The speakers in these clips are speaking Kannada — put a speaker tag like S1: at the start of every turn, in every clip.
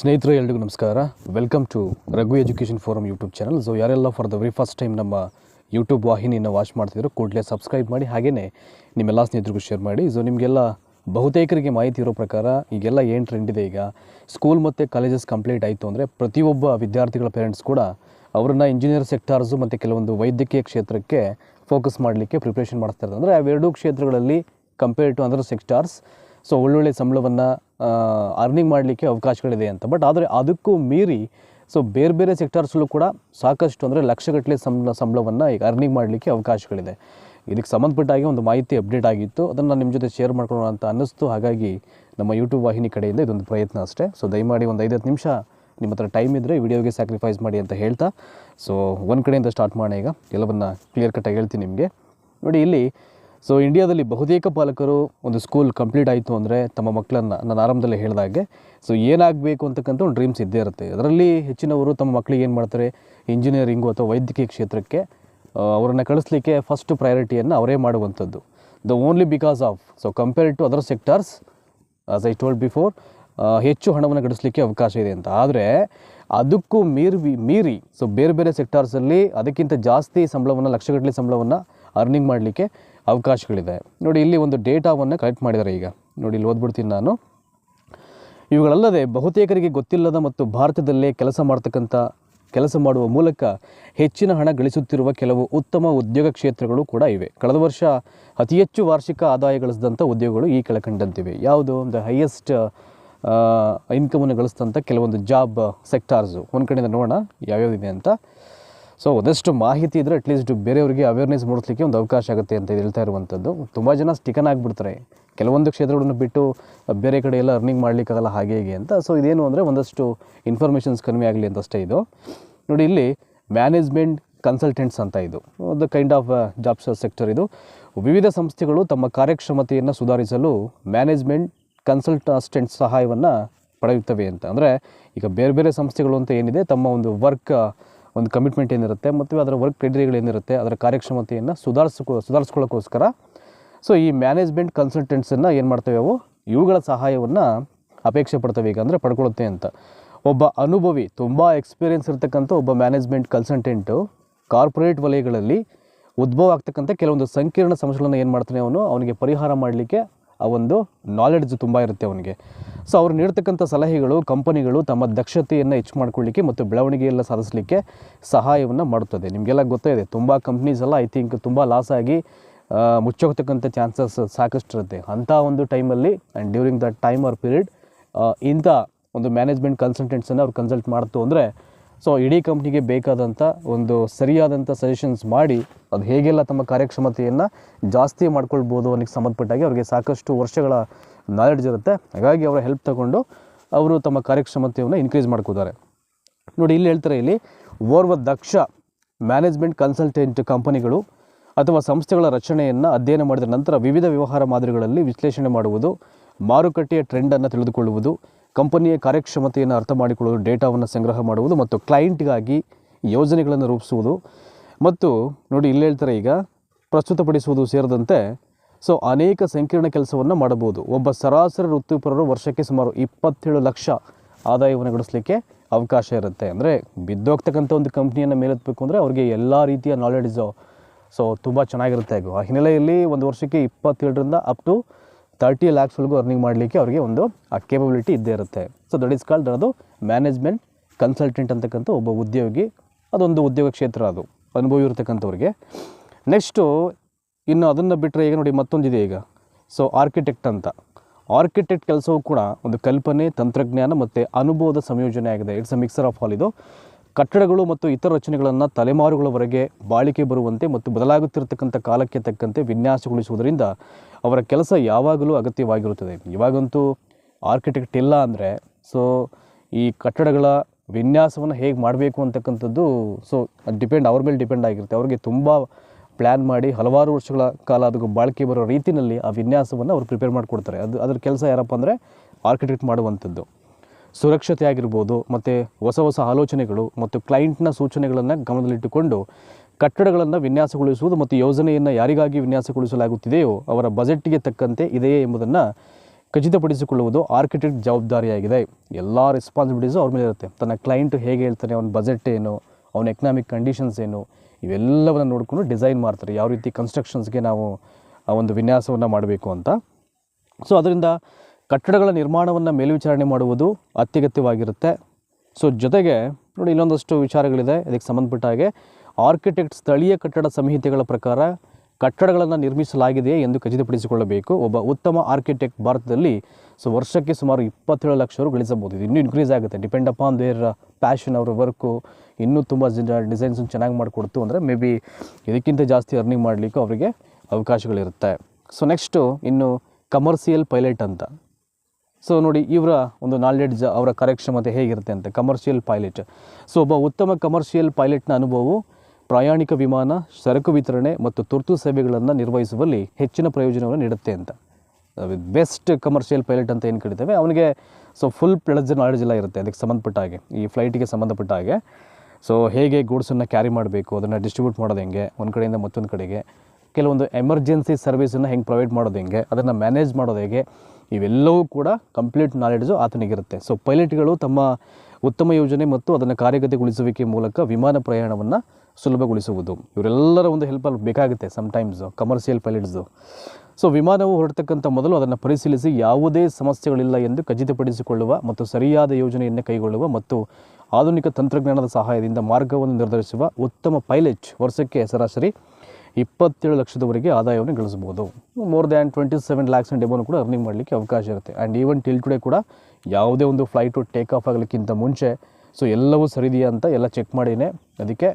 S1: ಸ್ನೇಹಿತರು, ಎಲ್ರಿಗೂ ನಮಸ್ಕಾರ. Welcome to Raghu education forum YouTube channel so ಯಾರೆಲ್ಲ for the very first time ನಮ್ಮ ಯೂಟ್ಯೂಬ್ ವಾಹಿನಿಯನ್ನು ವಾಚ್ ಮಾಡ್ತಿದ್ರು, ಕೂಡಲೇ ಸಬ್ಸ್ಕ್ರೈಬ್ ಮಾಡಿ ಹಾಗೆಯೇ ನಿಮ್ಮೆಲ್ಲ ಸ್ನೇಹಿತರಿಗೂ ಶೇರ್ ಮಾಡಿ. ಸೊ ನಿಮಗೆಲ್ಲ ಬಹುತೇಕರಿಗೆ ಮಾಹಿತಿ ಇರೋ ಪ್ರಕಾರ ಈಗೆಲ್ಲ ಏನು ಟ್ರೆಂಡ್ ಇದೆ ಈಗ? ಸ್ಕೂಲ್ ಮತ್ತು ಕಾಲೇಜಸ್ ಕಂಪ್ಲೀಟ್ ಆಯಿತು ಅಂದರೆ ಪ್ರತಿಯೊಬ್ಬ ವಿದ್ಯಾರ್ಥಿಗಳ ಪೇರೆಂಟ್ಸ್ ಕೂಡ ಅವರನ್ನು ಇಂಜಿನಿಯರ್ ಸೆಕ್ಟಾರ್ಸು ಮತ್ತು ಕೆಲವೊಂದು ವೈದ್ಯಕೀಯ ಕ್ಷೇತ್ರಕ್ಕೆ ಫೋಕಸ್ ಮಾಡಲಿಕ್ಕೆ ಪ್ರಿಪ್ರೇಷನ್ ಮಾಡ್ತಾ ಇರ್ತಾರೆ ಅಂದರೆ ಅವೆರಡೂ ಕ್ಷೇತ್ರಗಳಲ್ಲಿ ಕಂಪೇರ್ ಟು ಅಂದರೆ ಸೆಕ್ಟಾರ್ಸ್ ಸೊ ಒಳ್ಳೊಳ್ಳೆ ಸಂಬಳವನ್ನು ಅರ್ನಿಂಗ್ ಮಾಡಲಿಕ್ಕೆ ಅವಕಾಶಗಳಿದೆ ಅಂತ. ಬಟ್ ಆದರೆ ಅದಕ್ಕೂ ಮೀರಿ ಸೊ ಬೇರೆ ಬೇರೆ ಸೆಕ್ಟರ್ಸಲ್ಲೂ ಕೂಡ ಸಾಕಷ್ಟು ಅಂದರೆ ಲಕ್ಷಗಟ್ಟಲೆ ಸಂಬಳ, ಸಂಬಳವನ್ನು ಈಗ ಅರ್ನಿಂಗ್ ಮಾಡಲಿಕ್ಕೆ ಅವಕಾಶಗಳಿದೆ. ಇದಕ್ಕೆ ಸಂಬಂಧಪಟ್ಟ ಹಾಗೆ ಒಂದು ಮಾಹಿತಿ ಅಪ್ಡೇಟ್ ಆಗಿತ್ತು. ಅದನ್ನು ನಿಮ್ಮ ಜೊತೆ ಶೇರ್ ಮಾಡ್ಕೊಳ್ಳೋಣ ಅಂತ ಅನ್ನಿಸ್ತು. ಹಾಗಾಗಿ ನಮ್ಮ ಯೂಟ್ಯೂಬ್ ವಾಹಿನಿ ಕಡೆಯಿಂದ ಇದೊಂದು ಪ್ರಯತ್ನ ಅಷ್ಟೇ. ಸೊ ದಯಮಾಡಿ ಒಂದು ಐದತ್ತು ನಿಮಿಷ ನಿಮ್ಮ ಹತ್ರ ಟೈಮ್ ಇದ್ದರೆ ವಿಡಿಯೋಗೆ ಸ್ಯಾಕ್ರಿಫೈಸ್ ಮಾಡಿ ಅಂತ ಹೇಳ್ತಾ. ಸೊ ಒಂದು ಕಡೆಯಿಂದ ಸ್ಟಾರ್ಟ್ ಮಾಡೋಣ ಈಗ. ಎಲ್ಲವನ್ನು ಕ್ಲಿಯರ್ ಕಟ್ಟಾಗಿ ಹೇಳ್ತೀನಿ ನಿಮಗೆ. ನೋಡಿ, ಇಲ್ಲಿ ಸೊ ಇಂಡಿಯಾದಲ್ಲಿ ಬಹುತೇಕ ಪಾಲಕರು ಒಂದು ಸ್ಕೂಲ್ ಕಂಪ್ಲೀಟ್ ಆಯಿತು ಅಂದರೆ ತಮ್ಮ ಮಕ್ಕಳನ್ನು ನಾನು ಆರಂಭದಲ್ಲಿ ಹೇಳಿದಾಗೆ ಸೊ ಏನಾಗಬೇಕು ಅಂತಕ್ಕಂಥ ಒಂದು ಡ್ರೀಮ್ಸ್ ಇದ್ದೇ ಇರುತ್ತೆ. ಅದರಲ್ಲಿ ಹೆಚ್ಚಿನವರು ತಮ್ಮ ಮಕ್ಕಳಿಗೆ ಏನು ಮಾಡ್ತಾರೆ? ಇಂಜಿನಿಯರಿಂಗು ಅಥವಾ ವೈದ್ಯಕೀಯ ಕ್ಷೇತ್ರಕ್ಕೆ ಅವರನ್ನು ಕಳಿಸ್ಲಿಕ್ಕೆ ಫಸ್ಟ್ ಪ್ರಯಾರಿಟಿಯನ್ನು ಅವರೇ ಮಾಡುವಂಥದ್ದು. The only because of so compared to other sectors as I told before ಹೆಚ್ಚು ಹಣವನ್ನು ಗಳಿಸಲಿಕ್ಕೆ ಅವಕಾಶ ಇದೆ ಅಂತ. ಆದರೆ, ಅದಕ್ಕೂ ಮೀರಿ ಮೀರಿ ಸೊ ಬೇರೆ ಬೇರೆ ಸೆಕ್ಟಾರ್ಸಲ್ಲಿ ಅದಕ್ಕಿಂತ ಜಾಸ್ತಿ ಸಂಬಳವನ್ನು, ಲಕ್ಷಗಟ್ಟಲೆ ಸಂಬಳವನ್ನು ಅರ್ನಿಂಗ್ ಮಾಡಲಿಕ್ಕೆ ಅವಕಾಶಗಳಿದೆ. ನೋಡಿ, ಇಲ್ಲಿ ಒಂದು ಡೇಟಾವನ್ನು ಕಲೆಕ್ಟ್ ಮಾಡಿದ್ದಾರೆ ಈಗ. ನೋಡಿ, ಇಲ್ಲಿ ಓದ್ಬಿಡ್ತೀನಿ ನಾನು. ಇವುಗಳಲ್ಲದೆ ಬಹುತೇಕರಿಗೆ ಗೊತ್ತಿಲ್ಲದ ಮತ್ತು ಭಾರತದಲ್ಲೇ ಕೆಲಸ ಮಾಡ್ತಕ್ಕಂಥ, ಕೆಲಸ ಮಾಡುವ ಮೂಲಕ ಹೆಚ್ಚಿನ ಹಣ ಗಳಿಸುತ್ತಿರುವ ಕೆಲವು ಉತ್ತಮ ಉದ್ಯೋಗ ಕ್ಷೇತ್ರಗಳು ಕೂಡ ಇವೆ. ಕಳೆದ ವರ್ಷ ಅತಿ ಹೆಚ್ಚು ವಾರ್ಷಿಕ ಆದಾಯ ಗಳಿಸಿದಂಥ ಉದ್ಯೋಗಗಳು ಈ ಕೆಳಕಂಡಂತಿವೆ. ಯಾವುದು? ಒಂದು ಹೈಯೆಸ್ಟ್ ಇನ್ಕಮನ್ನು ಗಳಿಸಿದಂಥ ಕೆಲವೊಂದು ಜಾಬ್ ಸೆಕ್ಟಾರ್ಸು ಒಂದು ಕಡೆಯಿಂದ ನೋಡೋಣ ಯಾವ್ಯಾವುದಿದೆ ಅಂತ. ಸೊ ಒಂದಷ್ಟು ಮಾಹಿತಿ ಇದ್ದರೆ ಅಟ್ಲೀಸ್ಟ್ ಬೇರೆಯವರಿಗೆ ಅವೇರ್ನೆಸ್ ಮೂಡಿಸ್ಲಿಕ್ಕೆ ಒಂದು ಅವಕಾಶ ಆಗುತ್ತೆ ಅಂತ ಹೇಳ್ತಾ ಇರುವಂಥದ್ದು. ತುಂಬ ಜನ ಸ್ಟಿಕನ್ ಆಗಿಬಿಡ್ತಾರೆ. ಕೆಲವೊಂದು ಕ್ಷೇತ್ರಗಳನ್ನು ಬಿಟ್ಟು ಬೇರೆ ಕಡೆ ಎಲ್ಲ ಅರ್ನಿಂಗ್ ಮಾಡಲಿಕ್ಕಾಗಲ್ಲ ಹಾಗೆ ಹೀಗೆ ಅಂತ. ಸೊ ಇದೇನು ಅಂದರೆ ಒಂದಷ್ಟು ಇನ್ಫಾರ್ಮೇಷನ್ಸ್ ಕಡಿಮೆ ಆಗಲಿ ಅಂತ ಅಷ್ಟೇ ಇದು. ನೋಡಿ, ಇಲ್ಲಿ ಮ್ಯಾನೇಜ್ಮೆಂಟ್ ಕನ್ಸಲ್ಟೆಂಟ್ಸ್ ಅಂತ ಇದು. The kind of jobs sector ಇದು. ವಿವಿಧ ಸಂಸ್ಥೆಗಳು ತಮ್ಮ ಕಾರ್ಯಕ್ಷಮತೆಯನ್ನು ಸುಧಾರಿಸಲು ಮ್ಯಾನೇಜ್ಮೆಂಟ್ ಕನ್ಸಲ್ಟ್ ಅಸಿಸ್ಟೆಂಟ್ ಸಹಾಯವನ್ನು ಪಡೆಯುತ್ತವೆ ಅಂತ. ಅಂದರೆ ಈಗ ಬೇರೆ ಬೇರೆ ಸಂಸ್ಥೆಗಳು ಅಂತ ಏನಿದೆ, ತಮ್ಮ ಒಂದು ವರ್ಕ್ ಒಂದು ಕಮಿಟ್ಮೆಂಟ್ ಏನಿರುತ್ತೆ ಮತ್ತು ಅದರ ವರ್ಕ್ ಏನಿರುತ್ತೆ, ಅದರ ಕಾರ್ಯಕ್ಷಮತೆಯನ್ನು ಸುಧಾರಿಸ್ಕೊ ಸುಧಾರಿಸ್ಕೊಳ್ಳೋಕ್ಕೋಸ್ಕರ ಸೊ ಈ ಮ್ಯಾನೇಜ್ಮೆಂಟ್ ಕನ್ಸಲ್ಟೆಂಟ್ಸನ್ನು ಏನು ಮಾಡ್ತೇವೆ ಅವು? ಇವುಗಳ ಸಹಾಯವನ್ನು ಅಪೇಕ್ಷೆ ಪಡ್ತವೆ. ಈಗ ಅಂದರೆ ಪಡ್ಕೊಳ್ಳುತ್ತೆ ಅಂತ. ಒಬ್ಬ ಅನುಭವಿ, ತುಂಬ ಎಕ್ಸ್ಪೀರಿಯೆನ್ಸ್ ಇರತಕ್ಕಂಥ ಒಬ್ಬ ಮ್ಯಾನೇಜ್ಮೆಂಟ್ ಕನ್ಸಲ್ಟೆಂಟು ಕಾರ್ಪೊರೇಟ್ ವಲಯಗಳಲ್ಲಿ ಉದ್ಭವ ಆಗ್ತಕ್ಕಂಥ ಕೆಲವೊಂದು ಸಂಕೀರ್ಣ ಸಮಸ್ಯೆಗಳನ್ನು ಏನು ಮಾಡ್ತಾನೆ ಅವನು? ಅವನಿಗೆ ಪರಿಹಾರ ಮಾಡಲಿಕ್ಕೆ ಆ ಒಂದು ನಾಲೆಡ್ಜ್ ತುಂಬ ಇರುತ್ತೆ ಅವನಿಗೆ. ಸೊ ಅವ್ರು ನೀಡ್ತಕ್ಕಂಥ ಸಲಹೆಗಳು ಕಂಪನಿಗಳು ತಮ್ಮ ದಕ್ಷತೆಯನ್ನು ಹೆಚ್ಚು ಮಾಡ್ಕೊಳ್ಳಿಕ್ಕೆ ಮತ್ತು ಬೆಳವಣಿಗೆಯೆಲ್ಲ ಸಾಧಿಸಲಿಕ್ಕೆ ಸಹಾಯವನ್ನು ಮಾಡುತ್ತದೆ. ನಿಮಗೆಲ್ಲ ಗೊತ್ತೇ ಇದೆ, ತುಂಬ ಕಂಪ್ನೀಸ್ ಎಲ್ಲ ಐ ಥಿಂಕ್ ತುಂಬ ಲಾಸ್ ಆಗಿ ಮುಚ್ಚೋಗ್ತಕ್ಕಂಥ ಚಾನ್ಸಸ್ ಸಾಕಷ್ಟು ಇರುತ್ತೆ ಅಂಥ ಒಂದು ಟೈಮಲ್ಲಿ and during that time or period ಇಂಥ ಒಂದು ಮ್ಯಾನೇಜ್ಮೆಂಟ್ ಕನ್ಸಲ್ಟೆಂಟ್ಸನ್ನು ಅವ್ರು ಕನ್ಸಲ್ಟ್ ಮಾಡ್ತು ಅಂದರೆ ಸೊ ಇಡೀ ಕಂಪ್ನಿಗೆ ಬೇಕಾದಂಥ ಒಂದು ಸರಿಯಾದಂಥ ಸಜೆಷನ್ಸ್ ಮಾಡಿ ಅದು ಹೇಗೆಲ್ಲ ತಮ್ಮ ಕಾರ್ಯಕ್ಷಮತೆಯನ್ನು ಜಾಸ್ತಿ ಮಾಡ್ಕೊಳ್ಬೋದು ಅನ್ನಕ್ಕೆ ಸಂಬಂಧಪಟ್ಟಾಗಿ ಅವರಿಗೆ ಸಾಕಷ್ಟು ವರ್ಷಗಳ ನಾಲೆಡ್ಜ್ ಇರುತ್ತೆ. ಹಾಗಾಗಿ ಅವರ ಹೆಲ್ಪ್ ತಗೊಂಡು ಅವರು ತಮ್ಮ ಕಾರ್ಯಕ್ಷಮತೆಯನ್ನು ಇನ್ಕ್ರೀಸ್ ಮಾಡ್ಕೋತಾರೆ. ನೋಡಿ, ಇಲ್ಲಿ ಹೇಳ್ತಾರೆ, ಇಲ್ಲಿ ಓರ್ವ ದಕ್ಷ ಮ್ಯಾನೇಜ್ಮೆಂಟ್ ಕನ್ಸಲ್ಟೆಂಟ್ ಕಂಪನಿಗಳು ಅಥವಾ ಸಂಸ್ಥೆಗಳ ರಚನೆಯನ್ನು ಅಧ್ಯಯನ ಮಾಡಿದ ನಂತರ ವಿವಿಧ ವ್ಯವಹಾರ ಮಾದರಿಗಳಲ್ಲಿ ವಿಶ್ಲೇಷಣೆ ಮಾಡುವುದು, ಮಾರುಕಟ್ಟೆಯ ಟ್ರೆಂಡನ್ನು ತಿಳಿದುಕೊಳ್ಳುವುದು, ಕಂಪನಿಯ ಕಾರ್ಯಕ್ಷಮತೆಯನ್ನು ಅರ್ಥ ಮಾಡಿಕೊಳ್ಳುವುದು, ಡೇಟಾವನ್ನು ಸಂಗ್ರಹ ಮಾಡುವುದು ಮತ್ತು ಕ್ಲೈಂಟ್ಗಾಗಿ ಯೋಜನೆಗಳನ್ನು ರೂಪಿಸುವುದು. ಮತ್ತು ನೋಡಿ ಇಲ್ಲಿ ಹೇಳ್ತಾರೆ ಈಗ ಪ್ರಸ್ತುತಪಡಿಸುವುದು ಸೇರಿದಂತೆ ಸೊ ಅನೇಕ ಸಂಕೀರ್ಣ ಕೆಲಸವನ್ನು ಮಾಡಬಹುದು. ಒಬ್ಬ ಸರಾಸರಿ ವೃತ್ತಿಪರರು ವರ್ಷಕ್ಕೆ ಸುಮಾರು ಇಪ್ಪತ್ತೇಳು ಲಕ್ಷ ಆದಾಯವನ್ನು ಗಳಿಸಲಿಕ್ಕೆ ಅವಕಾಶ ಇರುತ್ತೆ. ಅಂದರೆ ಬಿದ್ದೋಗ್ತಕ್ಕಂಥ ಒಂದು ಕಂಪ್ನಿಯನ್ನು ಮೇಲೆತ್ತಬೇಕು ಅಂದರೆ ಅವರಿಗೆ ಎಲ್ಲ ರೀತಿಯ ನಾಲೆಡ್ಜು ಸೊ ತುಂಬ ಚೆನ್ನಾಗಿರುತ್ತೆ ಆ ಹಿನ್ನೆಲೆಯಲ್ಲಿ ಒಂದು ವರ್ಷಕ್ಕೆ ಇಪ್ಪತ್ತೇಳರಿಂದ ಅಪ್ ಟು ತರ್ಟಿ ಲ್ಯಾಕ್ಸ್ವರೆಗೂ ಅರ್ನಿಂಗ್ ಮಾಡಲಿಕ್ಕೆ ಅವರಿಗೆ ಒಂದು ಆ ಕೇಪಬಿಲಿಟಿ ಇದ್ದೇ ಇರುತ್ತೆ. ಸೊ ದಟ್ ಈಸ್ ಕಾಲ್ಡ್ ಅದು ಮ್ಯಾನೇಜ್ಮೆಂಟ್ ಕನ್ಸಲ್ಟೆಂಟ್ ಅಂತಕ್ಕಂಥ ಒಬ್ಬ ಉದ್ಯೋಗಿ, ಅದೊಂದು ಉದ್ಯೋಗ ಕ್ಷೇತ್ರ ಅದು. ಅನುಭವ ಇರತಕ್ಕಂಥವ್ರಿಗೆ. ನೆಕ್ಸ್ಟು ಇನ್ನು ಅದನ್ನು ಬಿಟ್ಟರೆ ಈಗ ನೋಡಿ ಮತ್ತೊಂದಿದೆ ಈಗ. ಸೊ ಆರ್ಕಿಟೆಕ್ಟ್ ಅಂತ. ಆರ್ಕಿಟೆಕ್ಟ್ ಕೆಲಸವೂ ಕೂಡ ಒಂದು ಕಲ್ಪನೆ, ತಂತ್ರಜ್ಞಾನ ಮತ್ತು ಅನುಭವದ ಸಂಯೋಜನೆ ಆಗಿದೆ. It's a mixer of all ಇದು. ಕಟ್ಟಡಗಳು ಮತ್ತು ಇತರ ರಚನೆಗಳನ್ನು ತಲೆಮಾರುಗಳವರೆಗೆ ಬಾಳಿಕೆ ಬರುವಂತೆ ಮತ್ತು ಬದಲಾಗುತ್ತಿರತಕ್ಕಂಥ ಕಾಲಕ್ಕೆ ತಕ್ಕಂತೆ ವಿನ್ಯಾಸಗೊಳಿಸುವುದರಿಂದ ಅವರ ಕೆಲಸ ಯಾವಾಗಲೂ ಅಗತ್ಯವಾಗಿರುತ್ತದೆ. ಇವಾಗಂತೂ ಆರ್ಕಿಟೆಕ್ಟ್ ಇಲ್ಲ ಅಂದರೆ ಸೊ ಈ ಕಟ್ಟಡಗಳ ವಿನ್ಯಾಸವನ್ನು ಹೇಗೆ ಮಾಡಬೇಕು ಅಂತಕ್ಕಂಥದ್ದು ಸೊ ಡಿಪೆಂಡ್ ಅವ್ರ ಮೇಲೆ ಡಿಪೆಂಡ್ ಆಗಿರುತ್ತೆ. ಅವ್ರಿಗೆ ತುಂಬ ಪ್ಲ್ಯಾನ್ ಮಾಡಿ ಹಲವಾರು ವರ್ಷಗಳ ಕಾಲ ಅದಕ್ಕೆ ಬಾಳಿಕೆ ಬರೋ ರೀತಿಯಲ್ಲಿ ಆ ವಿನ್ಯಾಸವನ್ನು ಅವ್ರು ಪ್ರಿಪೇರ್ ಮಾಡಿಕೊಡ್ತಾರೆ. ಅದು, ಅದ್ರ ಕೆಲಸ ಯಾರಪ್ಪ ಅಂದರೆ ಆರ್ಕಿಟೆಕ್ಟ್ ಮಾಡುವಂಥದ್ದು. ಸುರಕ್ಷತೆ ಆಗಿರ್ಬೋದು, ಮತ್ತು ಹೊಸ ಹೊಸ ಆಲೋಚನೆಗಳು, ಮತ್ತು ಕ್ಲೈಂಟ್ನ ಸೂಚನೆಗಳನ್ನು ಗಮನದಲ್ಲಿಟ್ಟುಕೊಂಡು ಕಟ್ಟಡಗಳನ್ನು ವಿನ್ಯಾಸಗೊಳಿಸುವುದು, ಮತ್ತು ಯೋಜನೆಯನ್ನು ಯಾರಿಗಾಗಿ ವಿನ್ಯಾಸಗೊಳಿಸಲಾಗುತ್ತಿದೆಯೋ ಅವರ ಬಜೆಟ್ಗೆ ತಕ್ಕಂತೆ ಇದೆಯೇ ಎಂಬುದನ್ನು ಖಚಿತಪಡಿಸಿಕೊಳ್ಳುವುದು ಆರ್ಕಿಟೆಕ್ಟ್ ಜವಾಬ್ದಾರಿಯಾಗಿದೆ. ಎಲ್ಲ ರೆಸ್ಪಾನ್ಸಿಬಿಲಿಟೀಸು ಅವ್ರ ಮೇಲೆ ಇರುತ್ತೆ. ತನ್ನ ಕ್ಲೈಂಟ್ ಹೇಗೆ ಹೇಳ್ತಾನೆ ಅವ್ನ ಬಜೆಟ್ ಏನು, ಅವನ ಎಕನಾಮಿಕ್ ಕಂಡೀಷನ್ಸ್ ಏನು, ಇವೆಲ್ಲವನ್ನು ನೋಡಿಕೊಂಡು ಡಿಸೈನ್ ಮಾಡ್ತಾರೆ. ಯಾವ ರೀತಿ ಕನ್ಸ್ಟ್ರಕ್ಷನ್ಸ್ಗೆ ನಾವು ಆ ಒಂದು ವಿನ್ಯಾಸವನ್ನು ಮಾಡಬೇಕು ಅಂತ. ಸೊ ಅದರಿಂದ ಕಟ್ಟಡಗಳ ನಿರ್ಮಾಣವನ್ನು ಮೇಲ್ವಿಚಾರಣೆ ಮಾಡುವುದು ಅತ್ಯಗತ್ಯವಾಗಿರುತ್ತೆ. ಸೊ ಜೊತೆಗೆ ನೋಡಿ ಇಲ್ಲೊಂದಷ್ಟು ವಿಚಾರಗಳಿದೆ. ಇದಕ್ಕೆ ಸಂಬಂಧಪಟ್ಟ ಹಾಗೆ ಆರ್ಕಿಟೆಕ್ಟ್ ಸ್ಥಳೀಯ ಕಟ್ಟಡ ಸಂಹಿತೆಗಳ ಪ್ರಕಾರ ಕಟ್ಟಡಗಳನ್ನು ನಿರ್ಮಿಸಲಾಗಿದೆಯೇ ಎಂದು ಖಚಿತಪಡಿಸಿಕೊಳ್ಳಬೇಕು. ಒಬ್ಬ ಉತ್ತಮ ಆರ್ಕಿಟೆಕ್ಟ್ ಭಾರತದಲ್ಲಿ ಸೊ ವರ್ಷಕ್ಕೆ ಸುಮಾರು ಇಪ್ಪತ್ತೇಳು ಲಕ್ಷ ರು ಗಳಿಸಬಹುದು. ಇದು ಇನ್ನೂ ಇನ್ಕ್ರೀಸ್ ಆಗುತ್ತೆ. ಡಿಪೆಂಡ್ ಅಪಾನ್ ದೇರ್ ಪ್ಯಾಷನ್ ಅವರ ವರ್ಕು ಇನ್ನೂ ತುಂಬ ಜನ ಡಿಸೈನ್ಸ್ ಚೆನ್ನಾಗಿ ಮಾಡಿಕೊಡ್ತು ಅಂದರೆ ಮೇ ಬಿ ಇದಕ್ಕಿಂತ ಜಾಸ್ತಿ ಅರ್ನಿಂಗ್ ಮಾಡಲಿಕ್ಕೂ ಅವರಿಗೆ ಅವಕಾಶಗಳಿರುತ್ತೆ. ಸೊ ನೆಕ್ಸ್ಟು ಇನ್ನು ಕಮರ್ಷಿಯಲ್ ಪೈಲಟ್ ಅಂತ. ಸೊ ನೋಡಿ ಇವರ ಒಂದು ನಾಲೆಡ್ಜ್ ಅವರ ಕಾರ್ಯಕ್ಷಮತೆ ಹೇಗಿರುತ್ತೆ ಅಂತ. ಕಮರ್ಷಿಯಲ್ ಪೈಲಟ್ ಸೊ ಒಬ್ಬ ಉತ್ತಮ ಕಮರ್ಷಿಯಲ್ ಪೈಲಟ್ನ ಅನುಭವವು ಪ್ರಯಾಣಿಕ ವಿಮಾನ, ಸರಕು ವಿತರಣೆ ಮತ್ತು ತುರ್ತು ಸೇವೆಗಳನ್ನು ನಿರ್ವಹಿಸುವಲ್ಲಿ ಹೆಚ್ಚಿನ ಪ್ರಯೋಜನವನ್ನು ನೀಡುತ್ತೆ ಅಂತ. ಬೆಸ್ಟ್ ಕಮರ್ಷಿಯಲ್ ಪೈಲಟ್ ಅಂತ ಏನು ಕರಿತೇವೆ ಅವನಿಗೆ ಸೊ ಫುಲ್ ಪ್ಲಡ್ಜ್ ನಾಲೆಡ್ಜ್ ಎಲ್ಲ ಇರುತ್ತೆ ಅದಕ್ಕೆ ಸಂಬಂಧಪಟ್ಟ ಹಾಗೆ, ಈ ಫ್ಲೈಟಿಗೆ ಸಂಬಂಧಪಟ್ಟ ಹಾಗೆ. ಸೊ ಹೇಗೆ ಗೂಡ್ಸನ್ನು ಕ್ಯಾರಿ ಮಾಡಬೇಕು, ಅದನ್ನು ಡಿಸ್ಟ್ರಿಬ್ಯೂಟ್ ಮಾಡೋದು ಹೆಂಗೆ, ಒಂದು ಕಡೆಯಿಂದ ಮತ್ತೊಂದು ಕಡೆಗೆ. ಕೆಲವೊಂದು ಎಮರ್ಜೆನ್ಸಿ ಸರ್ವಿಸನ್ನು ಹೆಂಗೆ ಪ್ರೊವೈಡ್ ಮಾಡೋದು ಹೆಂಗೆ, ಅದನ್ನು ಮ್ಯಾನೇಜ್ ಮಾಡೋದು ಹೇಗೆ, ಇವೆಲ್ಲವೂ ಕೂಡ ಕಂಪ್ಲೀಟ್ ನಾಲೆಡ್ಜು ಆತನಿಗಿರುತ್ತೆ. ಸೊ ಪೈಲಟ್ಗಳು ತಮ್ಮ ಉತ್ತಮ ಯೋಜನೆ ಮತ್ತು ಅದನ್ನು ಕಾರ್ಯಗತಗೊಳಿಸುವಿಕೆ ಮೂಲಕ ವಿಮಾನ ಪ್ರಯಾಣವನ್ನು ಸುಲಭಗೊಳಿಸುವುದು. ಇವರೆಲ್ಲರ ಒಂದು ಹೆಲ್ಪ್ ಬೇಕಾಗುತ್ತೆ ಸಮ್ಟೈಮ್ಸು ಕಮರ್ಷಿಯಲ್ ಪೈಲಟ್ಸು ಸೊ ವಿಮಾನವು ಹೊರಡ್ತಕ್ಕಂಥ ಮೊದಲು ಅದನ್ನು ಪರಿಶೀಲಿಸಿ ಯಾವುದೇ ಸಮಸ್ಯೆಗಳಿಲ್ಲ ಎಂದು ಖಚಿತಪಡಿಸಿಕೊಳ್ಳುವ ಮತ್ತು ಸರಿಯಾದ ಯೋಜನೆಯನ್ನು ಕೈಗೊಳ್ಳುವ ಮತ್ತು ಆಧುನಿಕ ತಂತ್ರಜ್ಞಾನದ ಸಹಾಯದಿಂದ ಮಾರ್ಗವನ್ನು ನಿರ್ಧರಿಸುವ ಉತ್ತಮ ಪೈಲಟ್ ವರ್ಷಕ್ಕೆ ಸರಾಸರಿ ಇಪ್ಪತ್ತೇಳು ಲಕ್ಷದವರೆಗೆ ಆದಾಯವನ್ನು ಗಳಿಸ್ಬೋದು more than twenty seven lakhs ಎಬೋನು ಕೂಡ ಅರ್ನಿಂಗ್ ಮಾಡಲಿಕ್ಕೆ ಅವಕಾಶ ಇರುತ್ತೆ. ಆ್ಯಂಡ್ ಈವನ್ ಟಿಲ್ ಟುಡೇ ಕೂಡ ಯಾವುದೇ ಒಂದು ಫ್ಲೈಟು ಟೇಕ್ ಆಫ್ ಆಗಲಿಕ್ಕಿಂತ ಮುಂಚೆ ಸೊ ಎಲ್ಲವೂ ಸರಿದೆಯಾ ಅಂತ ಎಲ್ಲ ಚೆಕ್ ಮಾಡಿನೇ ಅದಕ್ಕೆ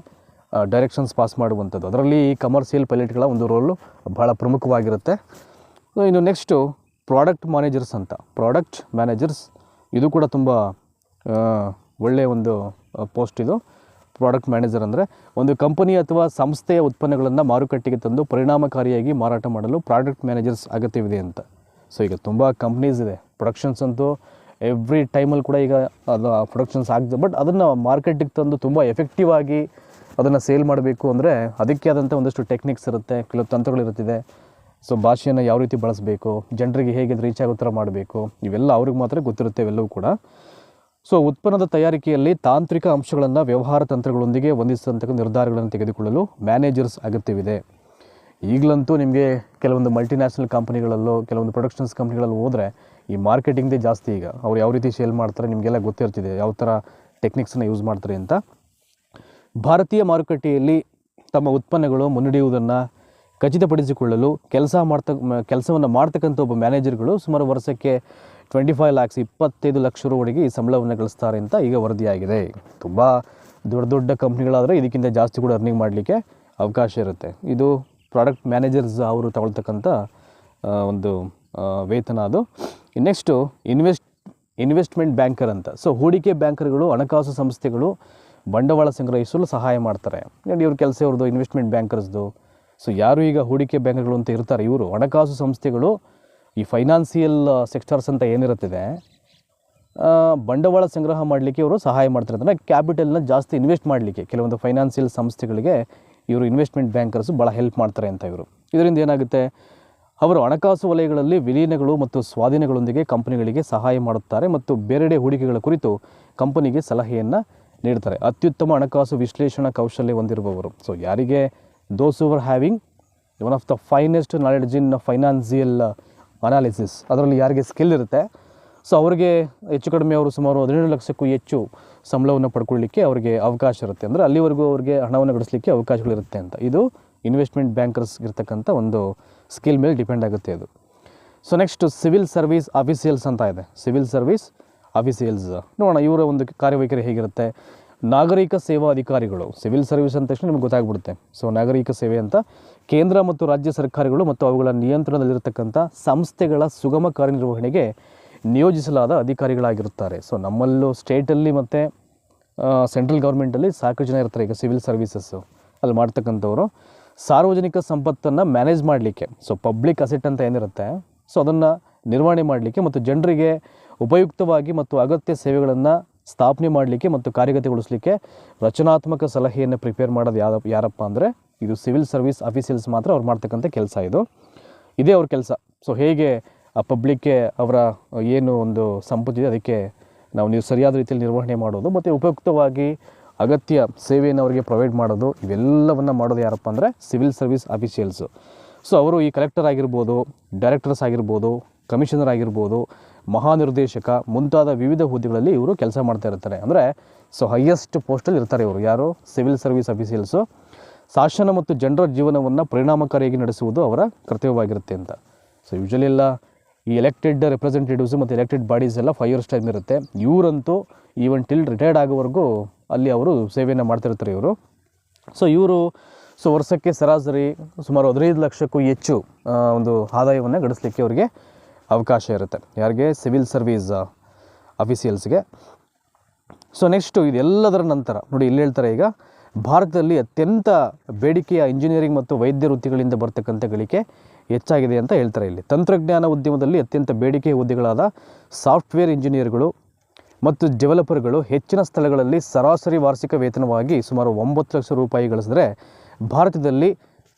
S1: ಡೈರೆಕ್ಷನ್ಸ್ ಪಾಸ್ ಮಾಡುವಂಥದ್ದು. ಅದರಲ್ಲಿ ಈ ಕಮರ್ಷಿಯಲ್ ಪೈಲಟ್ಗಳ ಒಂದು ರೋಲು ಭಾಳ ಪ್ರಮುಖವಾಗಿರುತ್ತೆ. ಸೊ ಇನ್ನು ನೆಕ್ಸ್ಟು ಪ್ರಾಡಕ್ಟ್ ಮ್ಯಾನೇಜರ್ಸ್ ಅಂತ. ಪ್ರಾಡಕ್ಟ್ ಮ್ಯಾನೇಜರ್ಸ್ ಇದು ಕೂಡ ತುಂಬ ಒಳ್ಳೆಯ ಒಂದು ಪೋಸ್ಟ್ ಇದು. ಪ್ರಾಡಕ್ಟ್ ಮ್ಯಾನೇಜರ್ ಅಂದರೆ ಒಂದು ಕಂಪನಿ ಅಥವಾ ಸಂಸ್ಥೆಯ ಉತ್ಪನ್ನಗಳನ್ನು ಮಾರುಕಟ್ಟೆಗೆ ತಂದು ಪರಿಣಾಮಕಾರಿಯಾಗಿ ಮಾರಾಟ ಮಾಡಲು ಪ್ರಾಡಕ್ಟ್ ಮ್ಯಾನೇಜರ್ಸ್ ಅಗತ್ಯವಿದೆ ಅಂತ. ಸೊ ಈಗ ತುಂಬ ಕಂಪ್ನೀಸ್ ಇದೆ. ಪ್ರೊಡಕ್ಷನ್ಸ್ ಅಂತೂ ಎವ್ರಿ ಟೈಮಲ್ಲಿ ಕೂಡ ಈಗ ಅದು ಪ್ರೊಡಕ್ಷನ್ಸ್ ಆಗ್ತದೆ. ಬಟ್ ಅದನ್ನು ಮಾರ್ಕೆಟಿಗೆ ತಂದು ತುಂಬ ಎಫೆಕ್ಟಿವ್ ಆಗಿ ಅದನ್ನು ಸೇಲ್ ಮಾಡಬೇಕು ಅಂದರೆ ಅದಕ್ಕೆ ಆದಂಥ ಒಂದಷ್ಟು ಟೆಕ್ನಿಕ್ಸ್ ಇರುತ್ತೆ, ಕೆಲವು ತಂತ್ರಗಳಿರುತ್ತಿದೆ ಸೊ ಭಾಷೆಯನ್ನು ಯಾವ ರೀತಿ ಬಳಸಬೇಕು, ಜನರಿಗೆ ಹೇಗೆ ರೀಚ್ ಆಗೋ ಥರ ಮಾಡಬೇಕು, ಇವೆಲ್ಲ ಅವ್ರಿಗೆ ಮಾತ್ರ ಗೊತ್ತಿರುತ್ತೆ, ಇವೆಲ್ಲವೂ ಕೂಡ. ಸೊ ಉತ್ಪನ್ನದ ತಯಾರಿಕೆಯಲ್ಲಿ ತಾಂತ್ರಿಕ ಅಂಶಗಳನ್ನು ವ್ಯವಹಾರ ತಂತ್ರಗಳೊಂದಿಗೆ ಹೊಂದಿಸಿದಂಥ ನಿರ್ಧಾರಗಳನ್ನು ತೆಗೆದುಕೊಳ್ಳಲು ಮ್ಯಾನೇಜರ್ಸ್ ಅಗತ್ಯವಿದೆ. ಈಗಲಂತೂ ನಿಮಗೆ ಕೆಲವೊಂದು ಮಲ್ಟಿನ್ಯಾಷನಲ್ ಕಂಪ್ನಿಗಳಲ್ಲೋ ಕೆಲವೊಂದು ಪ್ರೊಡಕ್ಷನ್ಸ್ ಕಂಪ್ನಿಗಳಲ್ಲಿ ಹೋದರೆ ಈ ಮಾರ್ಕೆಟಿಂಗ್ದೇ ಜಾಸ್ತಿ ಈಗ. ಅವ್ರು ಯಾವ ರೀತಿ ಸೇಲ್ ಮಾಡ್ತಾರೆ ನಿಮಗೆಲ್ಲ ಗೊತ್ತಿರ್ತಿದೆ. ಯಾವ ಥರ ಟೆಕ್ನಿಕ್ಸನ್ನು ಯೂಸ್ ಮಾಡ್ತಾರೆ ಅಂತ. ಭಾರತೀಯ ಮಾರುಕಟ್ಟೆಯಲ್ಲಿ ತಮ್ಮ ಉತ್ಪನ್ನಗಳು ಮುನ್ನಡೆಯುವುದನ್ನು ಖಚಿತಪಡಿಸಿಕೊಳ್ಳಲು ಕೆಲಸ ಮಾಡ್ತ, ಕೆಲಸವನ್ನು ಮಾಡ್ತಕ್ಕಂಥ ಒಬ್ಬ ಮ್ಯಾನೇಜರ್ಗಳು ಸುಮಾರು ವರ್ಷಕ್ಕೆ ಟ್ವೆಂಟಿ ಫೈವ್ ಲ್ಯಾಕ್ಸ್ ಇಪ್ಪತ್ತೈದು ಲಕ್ಷ ರೂವರೆಗೆ ಈ ಸಂಬಳವನ್ನು ಗಳಿಸ್ತಾರೆ ಅಂತ ಈಗ ವರದಿಯಾಗಿದೆ. ತುಂಬ ದೊಡ್ಡ ದೊಡ್ಡ ಕಂಪ್ನಿಗಳಾದರೆ ಇದಕ್ಕಿಂತ ಜಾಸ್ತಿ ಕೂಡ ಅರ್ನಿಂಗ್ ಮಾಡಲಿಕ್ಕೆ ಅವಕಾಶ ಇರುತ್ತೆ. ಇದು ಪ್ರಾಡಕ್ಟ್ ಮ್ಯಾನೇಜರ್ಸ್ ಅವರು ತಗೊಳ್ತಕ್ಕಂಥ ಒಂದು ವೇತನ ಅದು. ನೆಕ್ಸ್ಟು ಇನ್ವೆಸ್ಟ್ ಇನ್ವೆಸ್ಟ್ಮೆಂಟ್ ಬ್ಯಾಂಕರ್ ಅಂತ. ಸೊ ಹೂಡಿಕೆ ಬ್ಯಾಂಕರ್ಗಳು ಹಣಕಾಸು ಸಂಸ್ಥೆಗಳು ಬಂಡವಾಳ ಸಂಗ್ರಹಿಸಲು ಸಹಾಯ ಮಾಡ್ತಾರೆ. ಆ್ಯಂಡ್ ಇವ್ರ ಕೆಲಸ ಇವ್ರದ್ದು ಇನ್ವೆಸ್ಟ್ಮೆಂಟ್ ಬ್ಯಾಂಕರ್ಸ್ದು ಸೊ ಯಾರು ಈಗ ಹೂಡಿಕೆ ಬ್ಯಾಂಕರ್ಗಳು ಅಂತ ಇರ್ತಾರೆ, ಇವರು ಹಣಕಾಸು ಸಂಸ್ಥೆಗಳು ಈ ಫೈನಾನ್ಸಿಯಲ್ ಸೆಕ್ಟರ್ಸ್ ಅಂತ ಏನಿರುತ್ತಿದೆ ಬಂಡವಾಳ ಸಂಗ್ರಹ ಮಾಡಲಿಕ್ಕೆ ಇವರು ಸಹಾಯ ಮಾಡ್ತಾರೆ. ಅಂದರೆ ಕ್ಯಾಪಿಟಲ್ನ ಜಾಸ್ತಿ ಇನ್ವೆಸ್ಟ್ ಮಾಡಲಿಕ್ಕೆ ಕೆಲವೊಂದು ಫೈನಾನ್ಸಿಯಲ್ ಸಂಸ್ಥೆಗಳಿಗೆ ಇವರು ಇನ್ವೆಸ್ಟ್ಮೆಂಟ್ ಬ್ಯಾಂಕರ್ಸು ಭಾಳ ಹೆಲ್ಪ್ ಮಾಡ್ತಾರೆ ಅಂತ ಇವರು. ಇದರಿಂದ ಏನಾಗುತ್ತೆ, ಅವರು ಹಣಕಾಸು ವಲಯಗಳಲ್ಲಿ ವಿಲೀನಗಳು ಮತ್ತು ಸ್ವಾಧೀನಗಳೊಂದಿಗೆ ಕಂಪನಿಗಳಿಗೆ ಸಹಾಯ ಮಾಡುತ್ತಾರೆ ಮತ್ತು ಬೇರೆಡೆ ಹೂಡಿಕೆಗಳ ಕುರಿತು ಕಂಪನಿಗೆ ಸಲಹೆಯನ್ನು ನೀಡ್ತಾರೆ. ಅತ್ಯುತ್ತಮ ಹಣಕಾಸು ವಿಶ್ಲೇಷಣಾ ಕೌಶಲ್ಯ ಹೊಂದಿರುವವರು. ಸೊ ಯಾರಿಗೆ those over having one of the finest knowledge in financial analysis ಅದರಲ್ಲಿ ಯಾರಿಗೆ ಸ್ಕಿಲ್ ಇರುತ್ತೆ. ಸೊ ಅವರಿಗೆ ಹೆಚ್ಚು ಕಡಿಮೆ ಅವರು ಸುಮಾರು ಹದಿನೇಳು ಲಕ್ಷಕ್ಕೂ ಹೆಚ್ಚು ಸಂಬಳವನ್ನು ಪಡ್ಕೊಳ್ಳಿಕ್ಕೆ ಅವರಿಗೆ ಅವಕಾಶ ಇರುತ್ತೆ. ಅಂದರೆ ಅಲ್ಲಿವರೆಗೂ ಅವರಿಗೆ ಹಣವನ್ನು ಗಳಿಸಲಿಕ್ಕೆ ಅವಕಾಶಗಳಿರುತ್ತೆ ಅಂತ. ಇದು ಇನ್ವೆಸ್ಟ್ಮೆಂಟ್ ಬ್ಯಾಂಕರ್ಸ್ ಇರ್ತಕ್ಕಂಥ ಒಂದು ಸ್ಕಿಲ್ ಮೇಲೆ ಡಿಪೆಂಡ್ ಆಗುತ್ತೆ ಅದು. So next civil service officials ಅಂತ ಇದೆ. ಸಿವಿಲ್ ಸರ್ವಿಸ್ ಆಫೀಸಿಯಲ್ಸ್ ನೋಡೋಣ, ಇವರ ಒಂದು ಕಾರ್ಯವೈಖರಿ ಹೇಗಿರುತ್ತೆ? ನಾಗರಿಕ ಸೇವಾ ಅಧಿಕಾರಿಗಳು, ಸಿವಿಲ್ ಸರ್ವಿಸ್ ಅಂದ ತಕ್ಷಣ ನಿಮ್ಗೆ ಗೊತ್ತಾಗ್ಬಿಡುತ್ತೆ. ಸೊ ನಾಗರಿಕ ಸೇವೆ ಅಂತ ಕೇಂದ್ರ ಮತ್ತು ರಾಜ್ಯ ಸರ್ಕಾರಗಳು ಮತ್ತು ಅವುಗಳ ನಿಯಂತ್ರಣದಲ್ಲಿರತಕ್ಕಂಥ ಸಂಸ್ಥೆಗಳ ಸುಗಮ ಕಾರ್ಯನಿರ್ವಹಣೆಗೆ ನಿಯೋಜಿಸಲಾದ ಅಧಿಕಾರಿಗಳಾಗಿರುತ್ತಾರೆ. ಸೊ ನಮ್ಮಲ್ಲೂ ಸ್ಟೇಟಲ್ಲಿ ಮತ್ತು ಸೆಂಟ್ರಲ್ ಗೌರ್ಮೆಂಟಲ್ಲಿ ಸಾಕಷ್ಟು ಜನ ಇರ್ತಾರೆ ಈಗ ಸಿವಿಲ್ ಸರ್ವಿಸಸ್ಸು ಅಲ್ಲಿ ಮಾಡ್ತಕ್ಕಂಥವರು. ಸಾರ್ವಜನಿಕ ಸಂಪತ್ತನ್ನು ಮ್ಯಾನೇಜ್ ಮಾಡಲಿಕ್ಕೆ ಸೊ ಪಬ್ಲಿಕ್ ಅಸೆಟ್ ಅಂತ ಏನಿರುತ್ತೆ ಸೊ ಅದನ್ನು ನಿರ್ವಹಣೆ ಮಾಡಲಿಕ್ಕೆ ಮತ್ತು ಜನರಿಗೆ ಉಪಯುಕ್ತವಾಗಿ ಮತ್ತು ಅಗತ್ಯ ಸೇವೆಗಳನ್ನು ಸ್ಥಾಪನೆ ಮಾಡಲಿಕ್ಕೆ ಮತ್ತು ಕಾರ್ಯಗತಗೊಳಿಸಲಿಕ್ಕೆ ರಚನಾತ್ಮಕ ಸಲಹೆಯನ್ನು ಪ್ರಿಪೇರ್ ಮಾಡೋದು ಯಾವ ಯಾರಪ್ಪ ಅಂದರೆ ಇದು ಸಿವಿಲ್ ಸರ್ವಿಸ್ ಆಫೀಸಿಯಲ್ಸ್ ಮಾತ್ರ ಅವ್ರು ಮಾಡ್ತಕ್ಕಂಥ ಕೆಲಸ ಇದು. ಇದೇ ಅವ್ರ ಕೆಲಸ. ಸೊ ಹೇಗೆ ಆ ಪಬ್ಲಿಕ್ಗೆ ಅವರ ಏನು ಒಂದು ಸಂಪತ್ತಿದೆ ಅದಕ್ಕೆ ನಾವು ನೀವು ಸರಿಯಾದ ರೀತಿಯಲ್ಲಿ ನಿರ್ವಹಣೆ ಮಾಡೋದು ಮತ್ತು ಉಪಯುಕ್ತವಾಗಿ ಅಗತ್ಯ ಸೇವೆಯನ್ನು ಅವರಿಗೆ ಪ್ರೊವೈಡ್ ಮಾಡೋದು ಇವೆಲ್ಲವನ್ನು ಮಾಡೋದು ಯಾರಪ್ಪ ಅಂದರೆ ಸಿವಿಲ್ ಸರ್ವಿಸ್ ಅಫಿಷಿಯಲ್ಸು ಸೊ ಅವರು ಈ ಕಲೆಕ್ಟರ್ ಆಗಿರ್ಬೋದು ಡೈರೆಕ್ಟರ್ಸ್ ಆಗಿರ್ಬೋದು ಕಮಿಷನರ್ ಆಗಿರ್ಬೋದು ಮಹಾನಿರ್ದೇಶಕ ಮುಂತಾದ ವಿವಿಧ ಹುದ್ದೆಗಳಲ್ಲಿ ಇವರು ಕೆಲಸ ಮಾಡ್ತಾ ಇರ್ತಾರೆ. ಅಂದರೆ ಸೊ ಹೈಯೆಸ್ಟ್ ಪೋಸ್ಟಲ್ಲಿ ಇರ್ತಾರೆ ಇವರು. ಯಾರು? ಸಿವಿಲ್ ಸರ್ವಿಸ್ ಅಫೀಸಿಯಲ್ಸು ಶಾಸನ ಮತ್ತು ಜನರ ಜೀವನವನ್ನು ಪರಿಣಾಮಕಾರಿಯಾಗಿ ನಡೆಸುವುದು ಅವರ ಕರ್ತವ್ಯವಾಗಿರುತ್ತೆ ಅಂತ. ಸೊ ಯೂಶಲಿ ಎಲ್ಲ ಈ ಎಲೆಕ್ಟೆಡ್ ರೆಪ್ರೆಸೆಂಟೇಟಿವ್ಸ್ ಮತ್ತು ಎಲೆಕ್ಟೆಡ್ ಬಾಡೀಸ್ ಎಲ್ಲ ಫೈವ್ ಇಯರ್ಸ್ ಟೈಮ್ ಇರುತ್ತೆ. ಇವರಂತೂ ಈವನ್ ಟಿಲ್ ರಿಟೈರ್ಡ್ ಆಗೋವರೆಗೂ ಅಲ್ಲಿ ಅವರು ಸೇವೆಯನ್ನು ಮಾಡ್ತಿರ್ತಾರೆ ಇವರು. ಸೊ ಇವರು ಸೊ ವರ್ಷಕ್ಕೆ ಸರಾಸರಿ ಸುಮಾರು ಹದಿನೈದು ಲಕ್ಷಕ್ಕೂ ಹೆಚ್ಚು ಒಂದು ಆದಾಯವನ್ನು ಗಳಿಸಲಿಕ್ಕೆ ಅವರಿಗೆ ಅವಕಾಶ ಇರುತ್ತೆ. ಯಾರಿಗೆ? ಸಿವಿಲ್ ಸರ್ವೀಸ್ ಅಫಿಸಿಯಲ್ಸ್ಗೆ. ಸೊ ನೆಕ್ಸ್ಟು ಇದೆಲ್ಲದರ ನಂತರ, ನೋಡಿ ಇಲ್ಲಿ ಹೇಳ್ತಾರೆ ಈಗ, ಭಾರತದಲ್ಲಿ ಅತ್ಯಂತ ಬೇಡಿಕೆಯ ಇಂಜಿನಿಯರಿಂಗ್ ಮತ್ತು ವೈದ್ಯ ವೃತ್ತಿಗಳಿಂದ ಬರ್ತಕ್ಕಂಥ ಗಳಿಕೆ ಹೆಚ್ಚಾಗಿದೆ ಅಂತ ಹೇಳ್ತಾರೆ ಇಲ್ಲಿ. ತಂತ್ರಜ್ಞಾನ ಉದ್ಯಮದಲ್ಲಿ ಅತ್ಯಂತ ಬೇಡಿಕೆಯ ಹುದ್ದೆಗಳಾದ ಸಾಫ್ಟ್ವೇರ್ ಇಂಜಿನಿಯರ್ಗಳು ಮತ್ತು ಡೆವಲಪರ್ಗಳು ಹೆಚ್ಚಿನ ಸ್ಥಳಗಳಲ್ಲಿ ಸರಾಸರಿ ವಾರ್ಷಿಕ ವೇತನವಾಗಿ ಸುಮಾರು ಒಂಬತ್ತು ಲಕ್ಷ ರೂಪಾಯಿ ಗಳಿಸಿದ್ರೆ, ಭಾರತದಲ್ಲಿ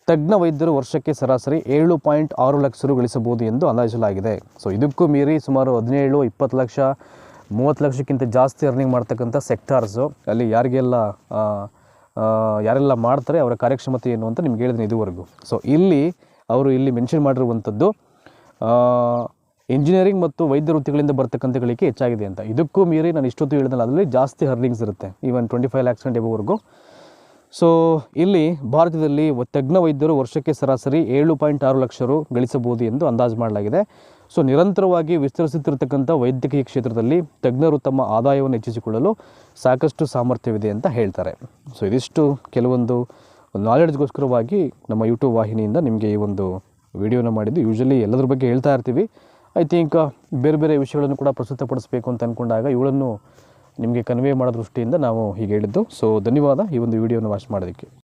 S1: ತಜ್ಞ ವೈದ್ಯರು ವರ್ಷಕ್ಕೆ ಸರಾಸರಿ ಏಳು ಪಾಯಿಂಟ್ ಆರು ಲಕ್ಷ ರು ಗಳಿಸಬಹುದು ಎಂದು ಅಂದಾಜಿಸಲಾಗಿದೆ. ಸೊ, ಇದಕ್ಕೂ ಮೀರಿ ಸುಮಾರು ಹದಿನೇಳು, ಇಪ್ಪತ್ತು ಲಕ್ಷ, ಮೂವತ್ತು ಲಕ್ಷಕ್ಕಿಂತ ಜಾಸ್ತಿ ಅರ್ನಿಂಗ್ ಮಾಡ್ತಕ್ಕಂಥ ಸೆಕ್ಟಾರ್ಸು ಅಲ್ಲಿ ಯಾರಿಗೆಲ್ಲ ಯಾರೆಲ್ಲ ಮಾಡ್ತಾರೆ, ಅವರ ಕಾರ್ಯಕ್ಷಮತೆ ಏನು ಅಂತ ನಿಮ್ಗೆ ಹೇಳಿದ್ದೀನಿ ಇದುವರೆಗೂ. ಸೊ, ಇಲ್ಲಿ ಅವರು ಇಲ್ಲಿ ಮೆನ್ಷನ್ ಮಾಡಿರುವಂಥದ್ದು ಇಂಜಿನಿಯರಿಂಗ್ ಮತ್ತು ವೈದ್ಯ ವೃತ್ತಿಗಳಿಂದ ಬರ್ತಕ್ಕಂಥ ಗಳಿಕೆ ಹೆಚ್ಚಾಗಿದೆ ಅಂತ. ಇದಕ್ಕೂ ಮೀರಿ ನಾನು ಇಷ್ಟೊತ್ತು ಹೇಳಿದ್ನಲ್ಲ, ಅದರಲ್ಲಿ ಜಾಸ್ತಿ ಅರ್ನಿಂಗ್ಸ್ ಇರುತ್ತೆ. ಈವನ್ ಟ್ವೆಂಟಿ ಫೈವ್ ಲ್ಯಾಕ್ಸ್ ಎಬೋವರೆಗೂ ಸೊ ಇಲ್ಲಿ ಭಾರತದಲ್ಲಿ ತಜ್ಞ ವೈದ್ಯರು ವರ್ಷಕ್ಕೆ ಸರಾಸರಿ ಏಳು ಪಾಯಿಂಟ್ ಆರು ಲಕ್ಷ ರು ಗಳಿಸಬಹುದು ಎಂದು ಅಂದಾಜು ಮಾಡಲಾಗಿದೆ. ಸೊ ನಿರಂತರವಾಗಿ ವಿಸ್ತರಿಸುತ್ತಿರತಕ್ಕಂಥ ವೈದ್ಯಕೀಯ ಕ್ಷೇತ್ರದಲ್ಲಿ ತಜ್ಞರು ತಮ್ಮ ಆದಾಯವನ್ನು ಹೆಚ್ಚಿಸಿಕೊಳ್ಳಲು ಸಾಕಷ್ಟು ಸಾಮರ್ಥ್ಯವಿದೆ ಅಂತ ಹೇಳ್ತಾರೆ. ಸೊ ಇದಿಷ್ಟು ಕೆಲವೊಂದು ನಾಲೆಡ್ಜ್ಗೋಸ್ಕರವಾಗಿ ನಮ್ಮ ಯೂಟ್ಯೂಬ್ ವಾಹಿನಿಯಿಂದ ನಿಮಗೆ ಈ ಒಂದು ವಿಡಿಯೋನ ಮಾಡಿದ್ದು. ಯೂಶಲಿ ಎಲ್ಲದ್ರ ಬಗ್ಗೆ ಹೇಳ್ತಾ ಇರ್ತೀವಿ. ಐ ಥಿಂಕ್ ಬೇರೆ ಬೇರೆ ವಿಷಯಗಳನ್ನು ಕೂಡ ಪ್ರಸ್ತುತಪಡಿಸಬೇಕು ಅಂತ ಅಂದ್ಕೊಂಡಾಗ ಇವಳನ್ನು ನಿಮಗೆ ಕನ್ವೇ ಮಾಡೋ ದೃಷ್ಟಿಯಿಂದ ನಾವು ಹೀಗೆ ಹೇಳಿದ್ದು. ಸೊ ಧನ್ಯವಾದ ಈ ಒಂದು ವಿಡಿಯೋನ ವಾಚ್ ಮಾಡೋದಕ್ಕೆ